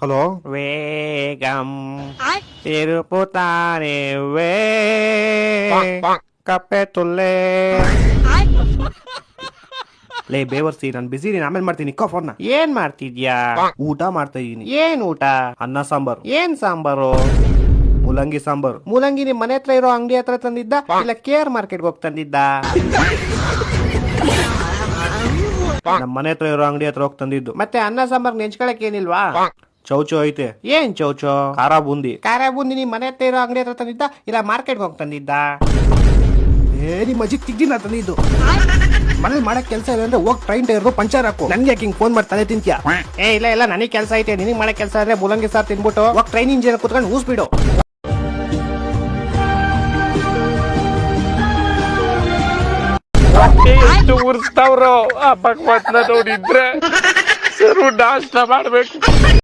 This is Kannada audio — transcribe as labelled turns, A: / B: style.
A: ಹಲೋ?
B: ವೇಗಂ ತಿರುಪುತ್ತಾನೆ ವೇ ಕಪ್ಪೆ ತುಲ್ಲೆ. ಲೇ ಬೇವರ್ಸಿ ನಾನು ಬಿಸಿ ಇದೀನಿ ಆಮೇಲೆ ಮಾಡ್ತೀನಿ. ಫೋನ್ನ ಏನ್ ಮಾಡ್ತಿದ್ಯಾ? ಊಟ ಮಾಡ್ತಾ ಇದೀನಿ. ಏನ್ ಊಟ? ಅನ್ನ ಸಾಂಬಾರು. ಏನ್ ಸಾಂಬಾರು? ಮೂಲಂಗಿ ಸಾಂಬಾರು. ಮೂಲಂಗಿ ನಿಮ್ ಮನೆ ಹತ್ರ ಇರೋ ಅಂಗಡಿ ಹತ್ರ ತಂದಿದ್ದ? ಇಲ್ಲ ಕೇರ್ ಮಾರ್ಕೆಟ್ಗೆ ಹೋಗಿ ತಂದಿದ್ದ? ನಮ್ಮ ಮನೆ ಹತ್ರ ಇರೋ ಅಂಗಡಿ ಹತ್ರ ಹೋಗಿ ತಂದಿದ್ದು. ಮತ್ತೆ ಅನ್ನ ಸಾಂಬಾರ್ ನೆಂಚ್ಕೊಳಕ್ ಏನಿಲ್ವಾ? ಚೌಚೌ ಐತೆ. ಏನ್ ಚೌಚೋ? ಖಾರ ಬೂಂದಿ. ಖಾರ ಬೂಂದಿ ನಿಮ್ ಮನೆ ಹತ್ರ ಇರೋ ಅಂಗಡಿ ಹತ್ರ ತಂದಿದ್ದ? ಇಲ್ಲ ಮಾರ್ಕೆಟ್ಗೆ ಹೋಗಿ ತಂದಿದ್ದ? ಏ ನಿಮ್ ಅಜ್ಜಿ ನಾ ತಂದಿದ್ದು. ಮನೇಲಿ ಮಾಡಕ್ ಕೆಲಸ ಇಲ್ಲ ಅಂದ್ರೆ ಹೋಗಿ ಟ್ರೈನ್ ಟೈರ್ ಪಂಚರ್ ಹಾಕು. ನನ್ಗೆ ಯಾಕೆ ಹಿಂಗ್ ಫೋನ್ ಮಾಡಿ ತಲೆ ತಿಂತ್ಯಾ? ಏ ಇಲ್ಲ ಇಲ್ಲ ನನಗೆ ಕೆಲಸ ಐತೆ. ನಿನಗೆ ಮಾಡಕ್ ಕೆಲಸ ಅಂದ್ರೆ ಮೂಲಂಗಿ ಸಾರ್ ತಿನ್ಬಿಟ್ಟು ಹೋಗಿ ಟ್ರೈನ್ ಇಂಜಿನ್ ಕುತ್ಕೊಂಡು ಊಸ್ಬಿಡು
C: ಎಷ್ಟು ಉರ್ಸ್ತಾವ್ರೋ? ಆ ಭಗವಂತನ ನೋಡಿದ್ರೆ ಸರು ನಾಶನ ಮಾಡ್ಬೇಕು.